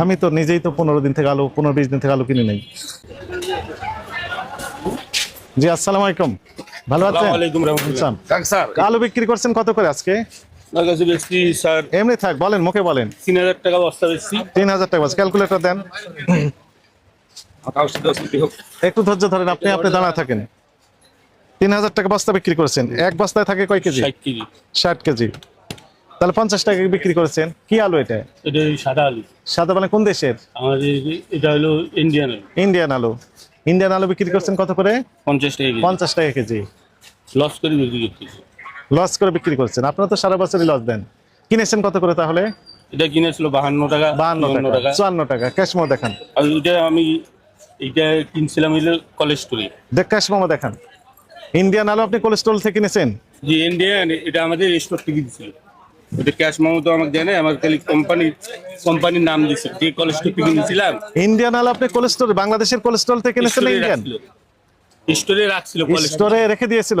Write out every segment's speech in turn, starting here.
আমি তো নিজেই তো পনেরো দিন থেকে আলু পনেরো বিশ দিন থেকে আলু কিনে নেই। জি আসসালামু আলাইকুম। ভালো আছেন? আলু বিক্রি করছেন কত করে আজকে? স্যার এমনি থাক বলেন মুখে বলেন। তিন হাজার টাকা বস্তা বেশি তিন হাজার টাকা ক্যালকুলেটর দেন। একটু ধৈর্য ধরেন আপনি আপনি দাঁড়া থাকেন। তিন হাজার টাকা বস্তা বিক্রি করেছেন। এক বস্তায় থাকে কয় কেজি? ষাট কেজি। ষাট কেজি। তাহলে পঞ্চাশ টাকা বিক্রি করেছেন। কি আলু এটা? এটা সাদা আলু। সাদা মানে কোন দেশের? আমাদের এটা হলো ইন্ডিয়ান আলু। ইন্ডিয়ান আলু। ইন্ডিয়ান আলু বিক্রি করছেন কত করে? পঞ্চাশ টাকা কেজি। পঞ্চাশ টাকা কেজি। লস করে বিক্রি করতেছি। লস করে বিক্রি করছেন। আপনারা তো সারা বছরই লস দেন। কিনেছেন কত করে তাহলে? এটা কিনেছিল বাহান্ন টাকা বাহান্ন চুয়ান্ন টাকা চুয়ান্ন টাকা। ক্যাশ মোমো দেখান। আর এটা আমি এটা কিনছিলাম হলো কলেজ স্টোরে দেখ ক্যাশ মোমো দেখান। ইন্ডিয়ান আলু আপনি কোলেস্ট্রল থেকে কিনেছেন? যে ইন্ডিয়ান এটা আমাদের স্টোর থেকে দিছিল ক্যাশ মামু তো আমাকে আমার খালি কোম্পানি কোম্পানির নাম দিছে যে কলেজ থেকে নিয়েছিলাম। ইন্ডিয়ান আলু আপনি কোলেস্ট্রল বাংলাদেশের কোলেস্ট্রল থেকে কিনেছেন ইন্ডিয়ান স্টোরে রাখছিল। স্টোরে রেখে দিয়েছিল?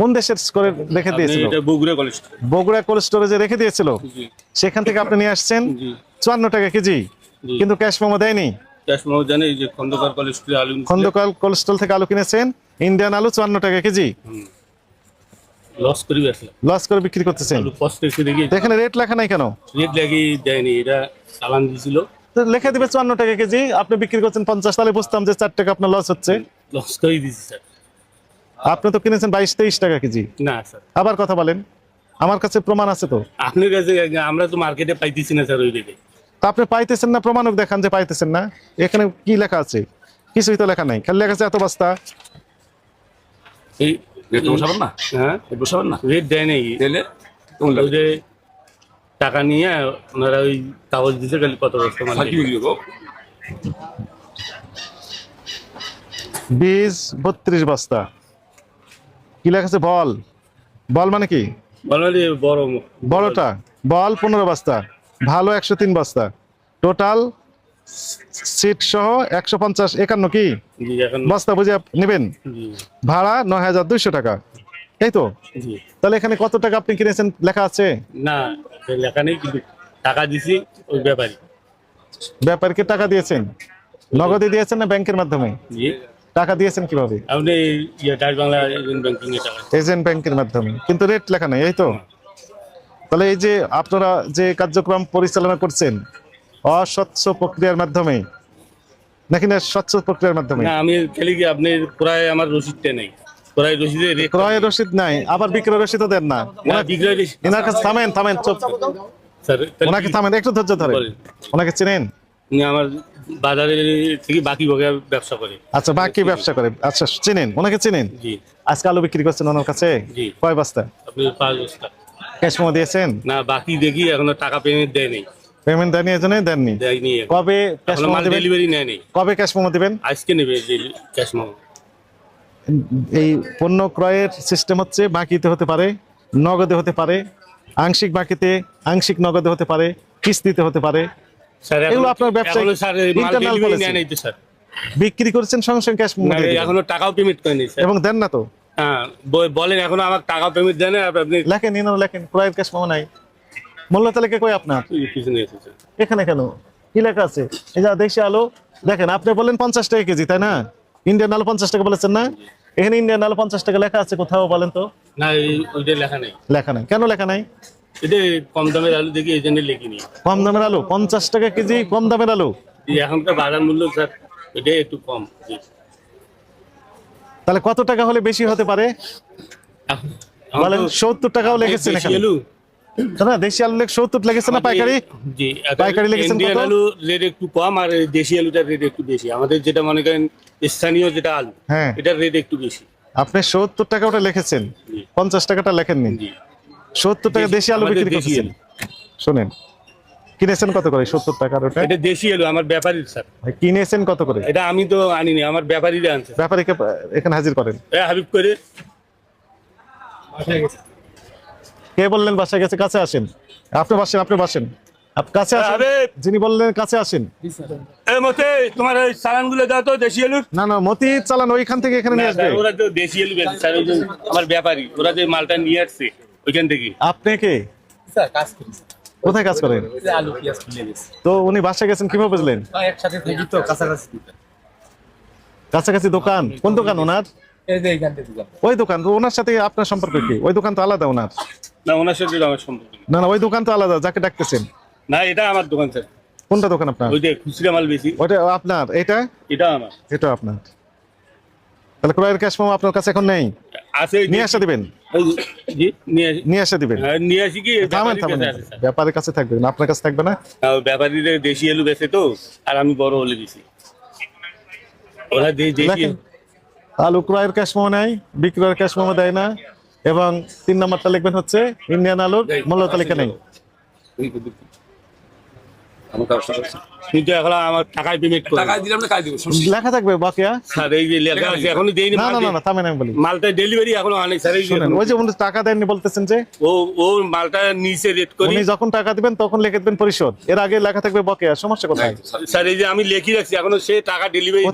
কোন দেশের স্টোরে রেখে দিয়েছিল? এটা বগুড়া কলেজ বগুড়া কোল্ড স্টোরেজে রেখে দিয়েছিল সেখান থেকে আপনি নিয়ে আসছেন চুয়ান্ন টাকা কেজি। কিন্তু ক্যাশ মোমো দেয়নি। খন্দকাল কোল্ড স্টোর থেকে আলু কিনেছেন ইন্ডিয়ান আলু চুয়ান্ন টাকা কেজি। লস করে লস করে বিক্রি করতেছেন? এখানে রেট লেখা নাই কেন? রেট লাগি দেয়নি এটা চালান দিছিল। তো লেখা দিবে চুয়ান্ন টাকা কেজি আপনি বিক্রি করছেন পঞ্চাশ তাহলে বুঝতাম যে চার টাকা আপনার লস হচ্ছে। লস করে দিছি স্যার আপনি তো কিনেছেন বাইশ তেইশ টাকা কেজি। না স্যার আবার কথা বলেন আমার কাছে প্রমাণ আছে তো? আপনার কাছে আমরা তো মার্কেটে পাইতেছি না স্যার ওই রেটে তা আপনি পাইতেছেন না প্রমাণক দেখান যে পাইতেছেন না। এখানে কি লেখা আছে? কিছুই তো লেখা নাই খালি লেখা আছে এত বস্তা। এই রেট বসাবেন না? হ্যাঁ। বসাবেন না? রেট দেয় টাকা নিয়ে ওনারা ওই কাগজ দিতে খালি কত বস্তা মাল সাকি বিক্রি করব বত্রিশ বস্তা। কি লেখা আছে? বল। বল মানে কি? বলো বড়টা বল পনেরো বস্তা। ভালো একশো তিন বস্তা। টোটাল সিট সহ একশো পঞ্চাশ একান্ন কি? বস্তা বুঝে নেবেন? ভাড়া নয় হাজার দুইশো টাকা। এই তো? তাহলে এখানে কত টাকা আপনি কিনেছেন? লেখা আছে? না লেখা নেই কিন্তু টাকা দিছি ওই ব্যাপারী। ব্যাপারীকে টাকা দিয়েছেন? নগদে দিয়েছেন না ব্যাংকের মাধ্যমে? টাকা দিয়েছেন কীভাবে? আপনি ইয়ে ডাচ বাংলা ব্যাংকিং এ টাকা এজেন্ট ব্যাংকের মাধ্যমে। কিন্তু রেট লেখা নেই এই তো? তাহলে এই যে আপনারা যে কার্যক্রম পরিচালনা করছেন অস্বচ্ছ প্রক্রিয়ার মাধ্যমে? নাকি না স্বচ্ছ প্রক্রিয়ার মাধ্যমে? না আমি খেলি কি আপনি প্রায় আমার রসিদটা নেই। প্রায় রসিদে ক্রয় রসিদ নাই আবার বিক্রয় রসিদও দেন না। না বিক্রয় রসিদ এনার কাছে থামেন থামেন চুপ। স্যার ওনাকে থামেন একটু ধৈর্য ধরেন। ওনাকে চেনেন? উনি আমার বাজারে থেকে বাকি বকে ব্যবসা করে। আচ্ছা বাকি ব্যবসা করে। আচ্ছা চেনেন ওনাকে চেনেন? জি। আজকে আলু বিক্রি করছেন ওনার কাছে? জি। কয় বস্তা? আপনি পাঁচ বস্তা। ক্যাশ দিয়েছেন? না বাকি দেখি এখনও টাকা পেমেন্ট দেয়নি। পেমেন্ট দেননি এজন্য দেননি? দেয়নি কবে ক্যাশ মোমো দিবেন? ডেলিভারি নেয়নি। কবে ক্যাশ মোমো দিবেন? আজকে নেবে ক্যাশ মামা এই পণ্য ক্রয়ের সিস্টেম হচ্ছে বাকিতে হতে পারে নগদে হতে পারে আংশিক বাকিতে আংশিক নগদে হতে পারে কিস্তিতে হতে পারে। স্যার এগুলো আপনার নাই তো স্যার। বিক্রি করেছেন সঙ্গে সঙ্গে ক্যাশ। এখনও টাকাও পেমেন্ট করেনি এবং দেন না তো? হ্যাঁ বলেন এখনও আমার টাকা পেমেন্ট দেয় না আর আপনি লেখেন ইনার লেখেন ক্রয়ের ক্যাশ মোমো নাই। মূল্য তালিকা কই আপনার? এখানে কেন? কি লেখা আছে? এই যা দেশি আলু দেখেন আপনি পঞ্চাশ টাকা কেজি তাই না? ইন্ডিয়ান আলু পঞ্চাশ টাকা বলেছেন না? এখানে ইন্ডিয়ান আলু পঞ্চাশ টাকা লেখা আছে কোথাও বলেন তো? না ওইটা লেখা নেই। লেখা নাই। কেন লেখা নাই? এটা কম দামের আলু দেখি এই জন্য লিখিনি। কম দামের আলু পঞ্চাশ টাকা কেজি কম দামের আলু? এখনকার বাজার মূল্য স্যার এটা একটু কম। তাহলে কত টাকা হলে বেশি হতে পারে? বলেন সত্তর টাকাও লেগেছে না দেশি আলু লেগে সত্তর লেগেছে না পাইকারি? পাইকারি লেগেছেন ইন্ডিয়ান আলু রেট একটু কম আর দেশি আলুটার রেট একটু বেশি। আমাদের যেটা মনে করেন স্থানীয় যেটা আলু হ্যাঁ। এটার রেট একটু বেশি। আপনি সত্তর টাকা ওটা লিখেছেন। পঞ্চাশ টাকাটা লেখেননি। সত্তর টাকা দেশি আলু বিক্রি করছেন শোনেন কিনেছেন কত করে সত্তর টাকার ওটা? এটা দেশি আলু আমার ব্যাপারীর স্যার। কিনেছেন কত করে? এটা আমি তো আনিনি আমার ব্যাপারীরা আনছে। ব্যাপারীকে এখানে হাজির করেন। হাবিব করে। কে বললেন বাসায় গেছে? কাছে আসেন। আপনি বাসেন আপনি বাসেন। কাছে আসেন। যিনি বললেন কাছে আসেন। এ মতে তোমার ওই সালান দাও তো দেশি আলুর না না মতি চালান ওইখান থেকে এখানে নিয়ে আসবে। ওরা তো দেশি আলু বেচে স্যার ওই যে আমার ব্যাপারী ওরা যে মালটা নিয়ে আসছে ওইখান থেকে। আপনি কে? স্যার কাজ করি। কোথায় কাজ করেন? আলু পেঁয়াজ তো উনি বাসায় গেছেন কীভাবে বুঝলেন? একসাথে থাকি তো কাছাকাছি। কাছাকাছি দোকান। কোন দোকান ওনার? ওই দোকান ওনার সাথে আপনার সম্পর্ক কি? ওই দোকান তো আলাদা ওনার। না ওনার সাথে আমার সম্পর্ক না না ওই দোকান তো আলাদা যাকে ডাকতেছেন। না এটা আমার দোকান স্যার। কোনটা দোকান আপনার? ওই যে খুচরা মাল বেশি। ওটা আপনার এটা? এটা আমার। এটা আপনার। তাহলে ক্রয়ের ক্যাশ মেমো আপনার কাছে এখন নেই? আছে নিয়ে আসা দিবেন? নিয়ে আসি। আসা দিবেন? হ্যাঁ, নিয়ে আসি কি? থামেন থামেন। কাছে আছে, স্যার। ব্যাপারের কাছে থাকবে না আপনার কাছে থাকবে না? আর ব্যাপারীরা দেশি আলু বেচে তো আর আমি বড় হলে বেশি। ওরা দেশি আলু ক্রয়ের ক্যাশ নেয়, বিক্রয়ের ক্যাশ মেমো দেয় না, এবং তিন নম্বরটা লিখবেন হচ্ছে, ইন্ডিয়ান আলুর মূল্য তালিকা নেই ওই তো দেখি। আমার কাছে আছে। কিন্তু এখন আমার টাকায় পেমেন্ট করে। টাকা দিলাম না কাজ দিব লেখা থাকবে বাকিয়া? স্যার এই যে লেখা আছে এখনও দেয়নি না না না থামেন আমি বলি। মালটা ডেলিভারি এখনও আনে স্যার এই শুনেন ওই যে উনি টাকা দেননি বলতেছেন যে ও ও মালটা নিচে রেট করি। উনি যখন টাকা দিবেন তখন লিখে দেবেন পরিশোধ। এর আগে লেখা থাকবে বকেয়া সমস্যা কোথায়? স্যার এই যে আমি লিখি রাখছি এখনও সে টাকা ডেলিভারি।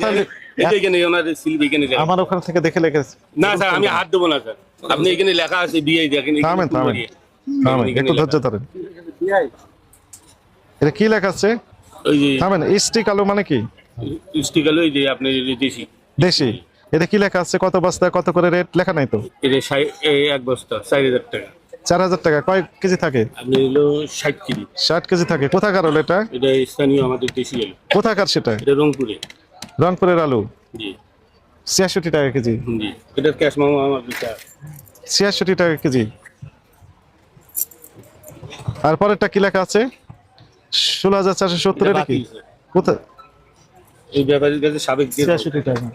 আমার ওখান থেকে দেখে লিখে না স্যার আমি হাত দেবো না স্যার। আপনি এখানে লেখা আছে বিয়ে দেখেন থামেন, থামেন। একটু। ধৈর্য ধরেন। এটা কি লেখা আছে? ওই যে থামেন স্টিক আলু মানে কি? স্টিক আলু এই যে যে দেশি। দেশি। এটা কি লেখা আছে? কত বস্তা কত করে রেট? লেখা নাই তো? এটা এক বস্তা চার হাজার টাকা। চার হাজার টাকা। কয় কেজি থাকে? আপনি হলো ষাট কেজি। ষাট কেজি থাকে। কোথাকার আলু এটা? এটা স্থানীয় আমাদের দেশি আলু। কোথাকার সেটা? এটা রংপুরে। রংপুরের আলু? জি। ছিয়াষট্টি টাকা কেজি। জি। এটার ক্যাশ মামা আমার বিচার ছিয়াষট্টি টাকা কেজি। আর পরেরটা কি লেখা আছে? ষোলো হাজার চারশো সত্তর এটা এটা কি? কোথায়? এই ব্যাপারীর কাছে সাবেক টাকা।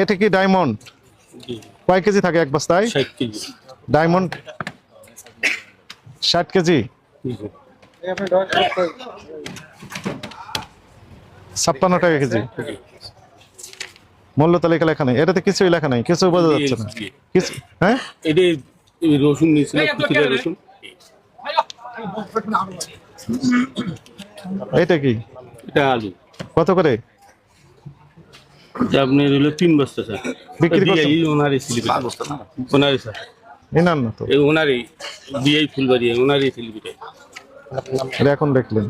এটা কি ডায়মন্ড? কয় কেজি থাকে এক বস্তায়? ডায়মন্ড ষাট কেজি? জি, ছাপ্পান্ন টাকা কেজি। মূল্য তালিকা লেখা নেই। এটাতে কিছুই লেখা নেই কিছু বোঝা যাচ্ছে না। কিছু হ্যাঁ? এটা এই রসুন নিয়েছিল রসুন। এটা কি? এটা আলু। কত করে? এটা আপনার হলো তিন বস্তা স্যার। বিক্রি করছেন? এই ওনারই স্লিপ ওনারই স্যার। এই নেন না তো। এই ওনারই বিআই ফুলবাড়ি ওনারই স্লিপিটাই এটা এখন দেখলেন।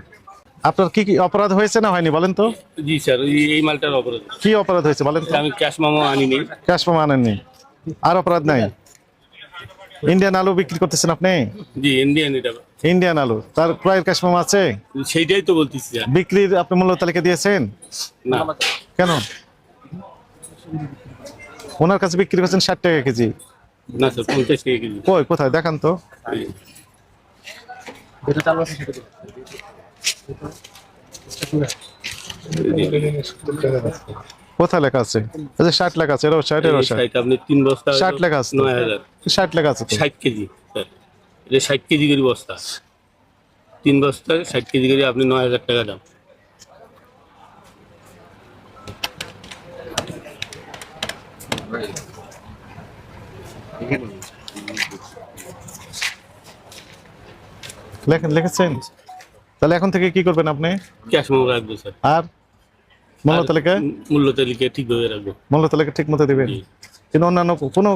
আপনার কি কি অপরাধ হয়েছে না হয়নি বলেন তো? জি স্যার এই মালটার অপরাধ। কি অপরাধ হয়েছে বলেন তো? আমি ক্যাশ মামা আনিনি। ক্যাশ প্রমা আনেননি। আর অপরাধ নাই? ইন্ডিয়ান আলু বিক্রি করতেছেন আপনি? জি ইন্ডিয়ান এটা। ইন্ডিয়ান আলু। তার ক্রয়ের ক্যাশ প্রমা আছে? সেইটাই তো বলতেছি স্যার। বিক্রির আপনি মূল্য তালিকা দিয়েছেন? না। কেন? ওনার কাছে বিক্রি করছেন ষাট টাকা কেজি। না স্যার পঞ্চাশ টাকা কেজি। কই কোথায়? দেখান তো। কোথায় লেখা আছে? যে ষাট লেখা আছে এরও ষাট ষাট ষাট আপনি তিন বস্তা ষাট লেখা আছে নয় হাজার। ষাট লেখা আছে ষাট কেজি এটা ষাট কেজি করে বস্তা। তিন বস্তা ষাট কেজি করে আপনি নয় হাজার টাকা দাম। লেখেন লিখেছেন? তাহলে এখন থেকে কি করবেন আপনি? ক্যাশ মামা রাখব স্যার। আর মূল্য তালিকা? মূল্য তালিকা ঠিকভাবে রাখব। মূল্য তালিকা ঠিক মতো দিবেন। কিন্তু অন্যান্য কোনো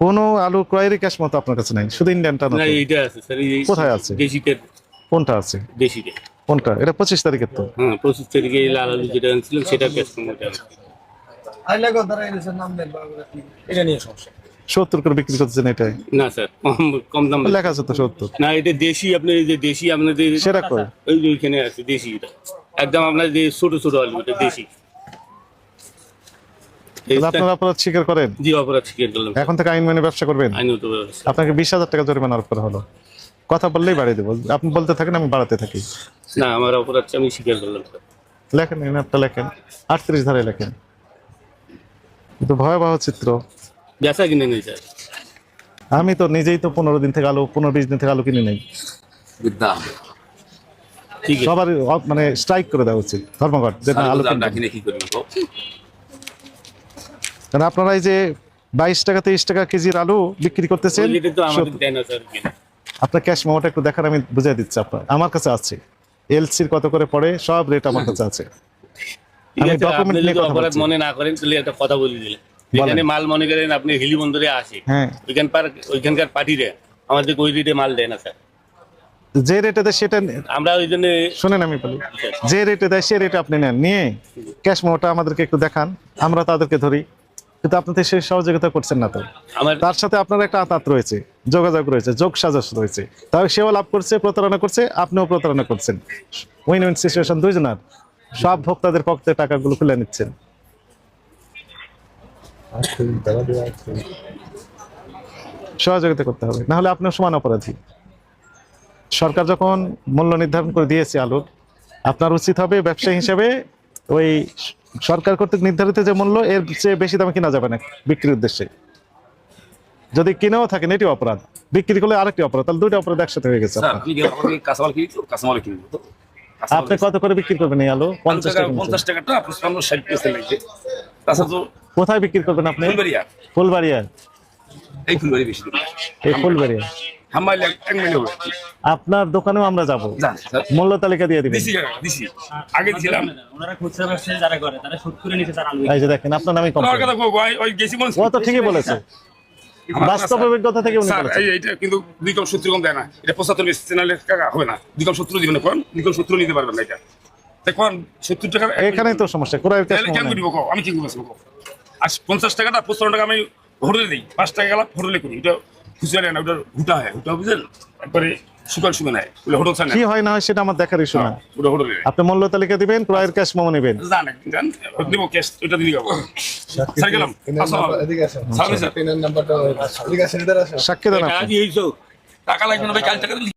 কোনো আলু ক্রয়েরই ক্যাশ মতো আপনার কাছে নাই? শুধু ইন্ডিয়ানটা না এইটা আছে স্যার এই কোথায় আছে? দেশিটা কোনটা আছে? দেশিটা কোনটা? এটা পঁচিশ তারিখের তো। হ্যাঁ পঁচিশ তারিখে এই লাল আলু যেটা আনছিলাম সেটা ক্যাশ মামা এটা নিয়ে সমস্যা সত্তর করে বিক্রি করতেছেন এটাই? না স্যার কম কম দাম লেখা আছে তো সত্তর। না এটা দেশি আপনার এই যে দেশি আপনাদের সেটা কই? ওই যে ওইখানে আছে দেশি এটা। একদম আপনার যে ছোট ছোট আলু এটা দেশি। আপনারা অপরাধ স্বীকার করেন? জি অপরাধ স্বীকার করলাম এখন থেকে আইন মেনে ব্যবসা করবেন? আপনাকে বিশ হাজার টাকা জরিমানা আরোপ করা হলো। কথা বললেই বাড়িয়ে দেবো। আপনি বলতে থাকেন আমি বাড়াতে থাকি। না আমার অপরাধ আমি স্বীকার করলাম লেখেন লেখেন। আটত্রিশ ধারে লেখেন। কিন্তু ভয়াবহ চিত্র। বেচা কিনে নেই স্যার। আমি তো নিজেই তো পনেরো দিন থেকে আলু পনেরো বিশ দিন থেকে আলু কিনে নেই। দাম? ঠিক আছে সবার মানে স্ট্রাইক করে দেওয়া উচিত ধর্মঘট আলু। কি কারণ আপনারা এই যে বাইশ টাকা তেইশ টাকা কেজির আলু বিক্রি করতেছেন। আপনার ক্যাশ মেমোটা একটু দেখার আমি বুঝিয়ে দিচ্ছি আপনার। আমার কাছে আছে। এলসির কত করে পড়ে সব রেট আমার কাছে আছে। আমি আপনি নিয়ে কথা মনে না করেন তাহলে একটা কথা বলে এখানে মাল মনে করেন আপনি হিলি বন্দরে আসে হ্যাঁ। ওইখানকার ওইখানকার পার্টিরে আমাদের ওই রেটে মাল দেয় না স্যার। যে রেটে দেয় সেটা আমরা ওই জন্য শুনেন আমি বলি। যে রেটে দেয় সে রেটে আপনি নেন। নিয়ে ক্যাশ মোটা আমাদেরকে একটু দেখান। আমরা তাদেরকে ধরি। কিন্তু আপনি তো সেই সহযোগিতা করছেন না তো। তার সাথে আপনার একটা আতাত রয়েছে যোগাযোগ রয়েছে যোগ সাজস রয়েছে। তবে সেও লাভ করছে প্রতারণা করছে আপনিও প্রতারণা করছেন। উইন উইন সিচুয়েশন দুইজনার। সব ভোক্তাদের পক্ষে টাকাগুলো খুলে নিচ্ছেন। সহযোগিতা করতে হবে। না হলে আপনিও সমান অপরাধী। সরকার যখন মূল্য নির্ধারণ করে দিয়েছে আলুর, আপনার উচিত হবে ব্যবসায়ী হিসেবে ওই সরকার কর্তৃক নির্ধারিত যে মূল্য, এর চেয়ে বেশি দামে কিনা যাবে না বিক্রির উদ্দেশ্যে। যদি কিনেও থাকেন এটি অপরাধ। বিক্রি করলে আরেকটি অপরাধ, তাহলে দুইটা অপরাধ একসাথে হয়ে গেছে আপনার। আপনি কাঁচামাল আপনি কত করে বিক্রি করবেন এই আলু? পঞ্চাশ টাকা। পঞ্চাশ টাকাটা আপনার সামনে ষাট পিসে লাগবে তাছাড়া তো কোথায় বিক্রি করবেন আপনি? ফুলবাড়িয়া। ফুলবাড়িয়া। এই ফুলবাড়ি বেশি এই ফুলবাড়িয়া। আপনার দোকানেও আমরা যাব। মূল্য তালিকা দিয়ে দিবেন। দিছি দিছি। আগে দিছিলাম। ওনারা খুচরা ব্যবসায়ী যারা করে তারা সুদ করে নিচে তারা আলু। এই যে দেখেন আপনার নামে তোমার কমপ্লেন কথা কো, ওই ওই গেছি মনে ও তো ঠিকই বলেছে। বাস্তব অভিজ্ঞতা থেকে উনি এইটা কিন্তু দুই কম সত্তর কম দেয় না। এটা পঁচাত্তর চ্যানেলে হবে না। দুই কম সত্তর দিবেন কোন? দুই কম সত্তর নিতে পারবেন না এটা। দেখুন সত্তর টাকা এখানেই তো সমস্যা। ক্যাশ কেন করিব কও? আমি কি করব? আর পঞ্চাশ টাকাটা পঁচপান্ন টাকা আমি হোটেলে দিই। পাঁচ টাকা গেলাম হোটেলে করি। ওটা খুচরা না ওটা হুটা হয় হুটা বুঝলেন একবারে শুকান শুকান হয় ওটা হোটেল ছাড় কি হয় না হয় সেটা আমার দেখার ইস্যু না ওটা হোটেলে। আপনি মূল্য তালিকা দিবেন ক্রয়ের ক্যাশ মোমো নেবেন। জান জান দিব ক্যাশ ওটা দিয়ে যাব স্যার গেলাম। এদিকে আসেন স্যার। পিনের নাম্বারটা এদিকে আসেন এদিকে আসেন সাক্ষী দেন আপনি। আজ এই টাকা লাগবে না ভাই কাল টাকা দিলে